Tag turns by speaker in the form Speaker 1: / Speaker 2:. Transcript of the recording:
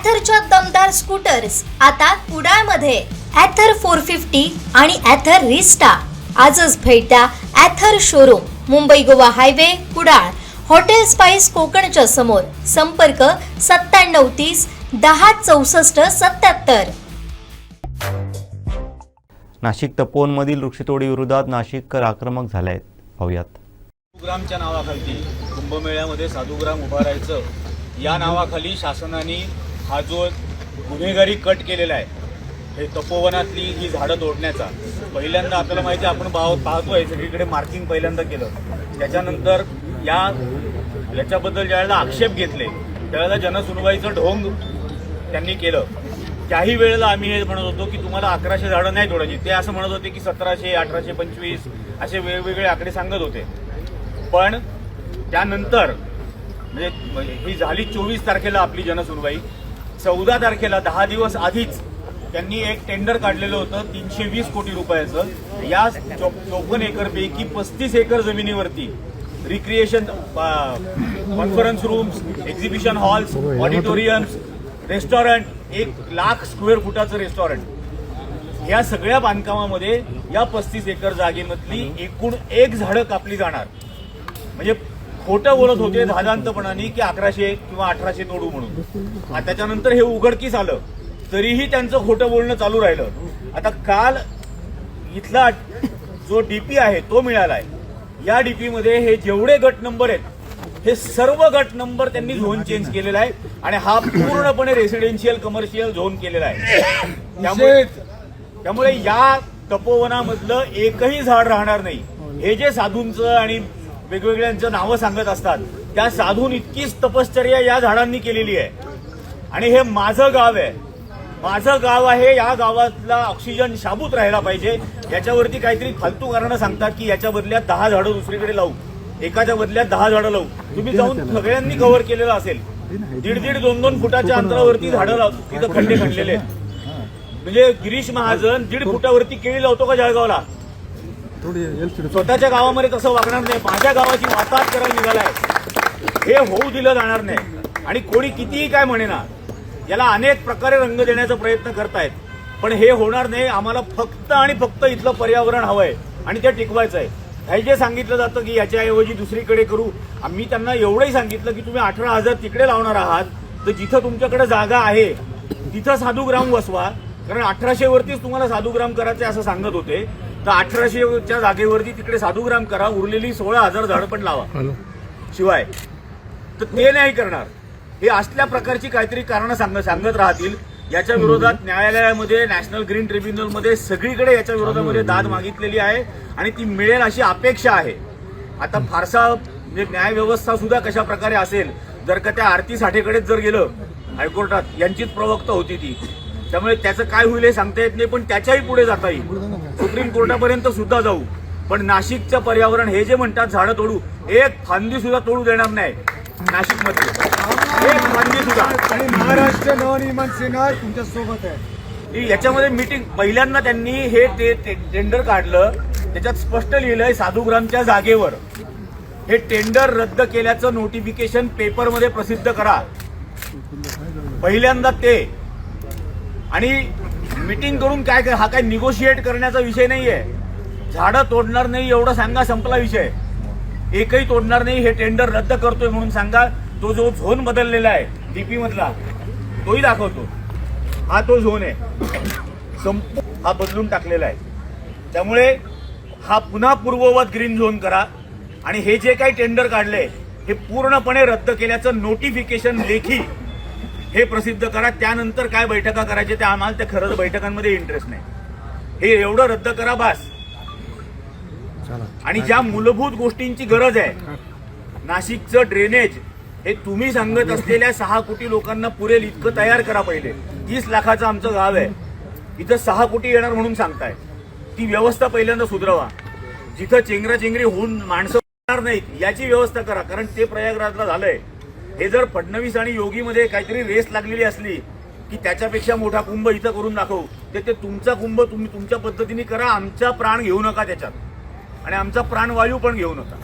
Speaker 1: ॲथरच्या दमदार स्कूटर्स आता कुडाळमध्ये. ॲथर फोर फिफ्टी आणि ॲथर रिस्टा आजच भेट द्या Ather showroom Mumbai Goa highway Kudal. Hotel spice कोकणच्या समोर. संपर्क सत्त्याण्णव तीस दहा चौसष्ट सत्याहत्तर
Speaker 2: नाशिक तपोवनमधील वृक्षतोडीविरोधात नाशिककर आक्रमक झाले आहेत पाहुयात.
Speaker 3: साधूग्रामच्या नावाखाली कुंभमेळ्यामध्ये साधूग्राम उभा राहायचं या नावाखाली शासनाने हा जो गुन्हेगारी कट केलेला आहे हे तपोवनातली ही झाडं तोडण्याचा पहिल्यांदा आपल्याला माहिती आहे, आपण पाह पाहतोय सगळीकडे मार्किंग पहिल्यांदा केलं. त्याच्यानंतर या याच्याबद्दल ज्यावेळेला आक्षेप घेतले त्यावेळेला जनसुनवाईचं ढोंग त्यांनी केलं. त्याही वेळेला आम्ही हे म्हणत होतो की तुम्हाला अकराशे झाडं नाही तोडायची. ते असं म्हणत होते की सतराशे अठराशे पंचवीस असे वेगवेगळे आकडे सांगत होते. पण त्यानंतर म्हणजे, म्हणजे ही झाली चोवीस तारखेला आपली जनसुनवाई. चौदा तारखेला दहा दिवस आधीच त्यांनी एक टेंडर काढलेलं होतं तीनशे वीस कोटी रुपयाचं. या चौपन्न एकर पैकी पस्तीस एकर जमिनीवरती recreation conference rooms exhibition halls auditoriums restaurant एक लाख स्क्वेअर फुटाचं रेस्टॉरंट या सगळ्या बांधकामामध्ये या पस्तीस एकर जागेमधली एकूण एक झाडं कापली जाणार. म्हणजे खोटं बोलत होते धादांतपणाने की अकराशे किंवा अठराशे तोडू म्हणून. त्याच्यानंतर हे उघडकीस आलं. तरीही त्यांचं खोटं बोलणं चालू राहिलं. आता काल इथला जो डीपी आहे तो मिळालाय. या डीपी मध्ये हे जेवढे गट नंबर आहेत हे सर्व गट नंबर त्यांनी झोन चेंज केलेला आहे. आणि हा पूर्णपणे रेसिडेन्शियल कमर्शियल झोन केलेला आहे. त्यामुळे त्यामुळे या तपोवनामधलं एकही झाड राहणार नाही. हे जे साधूंचं आणि वेगवेगळ्यांचं नावं सांगत असतात. त्या साधून इतकीच तपश्चर्या या झाडांनी केलेली आहे. आणि हे माझं गाव आहे. माझं गाव आहे या गावातला ऑक्सिजन शाबूत राहिला पाहिजे. याच्यावरती काहीतरी फालतू कारणं सांगतात की याच्या बदल्यात दहा झाडं दुसरीकडे लावू. एकाच्या बदल्यात दहा झाडं लावू. तुम्ही जाऊन सगळ्यांनी कव्हर केलेलं असेल. दीड दीड दोन दोन फुटाच्या अंतरावरती झाडं लाव. तिथं खड्डे खणलेले आहेत. म्हणजे गिरीश महाजन दीड फुटावरती केळी लावतो का जळगावला? स्वतःच्या गावामध्ये तसं वागणार नाही. माझ्या गावाची वाताहत करायला निघालाय. हे होऊ दिलं जाणार नाही. आणि कोणी कितीही काय म्हणेना याला अनेक प्रकारे रंग देण्याचा प्रयत्न करतायत. पण हे होणार नाही. आम्हाला फक्त आणि फक्त इथलं पर्यावरण हवंय आणि ते टिकवायचं आहे हे जे सांगितलं जातं की याच्याऐवजी दुसरीकडे करू आम्ही त्यांना एवढंही सांगितलं की तुम्ही अठरा हजार तिकडे लावणार आहात तर जिथं तुमच्याकडे जागा आहे तिथं साधुग्राम वसवा कारण अठराशे वरतीच तुम्हाला साधुग्राम करायचे असं सांगत होते. तर अठराशेच्या जागेवरती तिकडे साधूग्राम करा उरलेली सोळा हजार झाडं पण लावा. शिवाय. तर ते नाही करणार. हे असल्या प्रकारची काहीतरी कारणं सांग सांगत राहतील. याच्या विरोधात न्यायालयामध्ये नॅशनल ग्रीन ट्रिब्युनलमध्ये सगळीकडे याच्या विरोधामध्ये दाद मागितलेली आहे आणि ती मिळेल अशी अपेक्षा आहे. आता फारसा म्हणजे न्याय व्यवस्था सुद्धा कशा प्रकारे असेल जर का त्या आरती साठेकडेच जर गेलं हायकोर्टात यांचीच प्रवक्ता होती ती. त्यामुळे त्याचं काय होईल हे सांगता येत नाही पण त्याच्याही पुढे जाता येईल. सुप्रीम कोर्टापर्यंत सुद्धा जाऊ. पण नाशिकचं पर्यावरण हे जे म्हणतात झाडं तोडू एक फांदी सुद्धा तोडू देणार नाही. नाशिकमध्ये. एक फांदी सुद्धा.
Speaker 4: आणि महाराष्ट्र नवनिर्माण सेना तुमच्यासोबत आहे.
Speaker 3: ही याच्यामध्ये मीटिंग पहिल्यांदा त्यांनी हे ते- टेंडर काढलं. त्याच्यात स्पष्ट लिहिलंय साधूग्रामच्या जागेवर. हे टेंडर रद्द केल्याचं नोटिफिकेशन पेपरमध्ये प्रसिद्ध करा. पहिल्यांदा ते. आणि मीटिंग करून काय हा काय निगोशिएट करण्याचा विषय नाहीये. झाडं तोडणार नाही एवढं सांगा संपला विषय. एकही तोडणार नाही हे टेंडर रद्द करतोय म्हणून सांगा. तो जो झोन बदललेला आहे डीपी मधला तोही दाखवतो. हा तो झोन आहे. संप हा बदलून टाकलेला आहे. त्यामुळे हा पुन्हा पूर्ववत ग्रीन झोन करा. आणि हे जे काही टेंडर काढले हे पूर्णपणे रद्द केल्याचं नोटिफिकेशन लेखी हे प्रसिद्ध करा त्यानंतर काय बैठका करायच्या त्या आम्हाला त्या खरंच बैठकांमध्ये इंटरेस्ट नाही. हे एवढं रद्द करा बास. आणि ज्या मूलभूत गोष्टींची गरज आहे नाशिकचं ड्रेनेज हे तुम्ही सांगत असलेल्या सहा कोटी लोकांना पुरेल इतकं तयार करा पहिले. तीस लाखाचं आमचं गाव आहे. इथं सहा कोटी येणार म्हणून सांगताय. ती व्यवस्था पहिल्यांदा सुधरवा. जिथं चेंगराचेंगरी होऊन माणसं येणार नाहीत याची व्यवस्था करा. कारण ते प्रयागराजला झालंय. हे जर फडणवीस आणि योगीमध्ये काहीतरी रेस लागलेली असली की त्याच्यापेक्षा मोठा कुंभ इथं करून दाखवू ते ते तुमचा कुंभ तुम्ही तुमच्या पद्धतीने करा आमचा प्राण घेऊ नका त्याच्यात. आणि आमचा प्राणवायू पण घेऊ नका.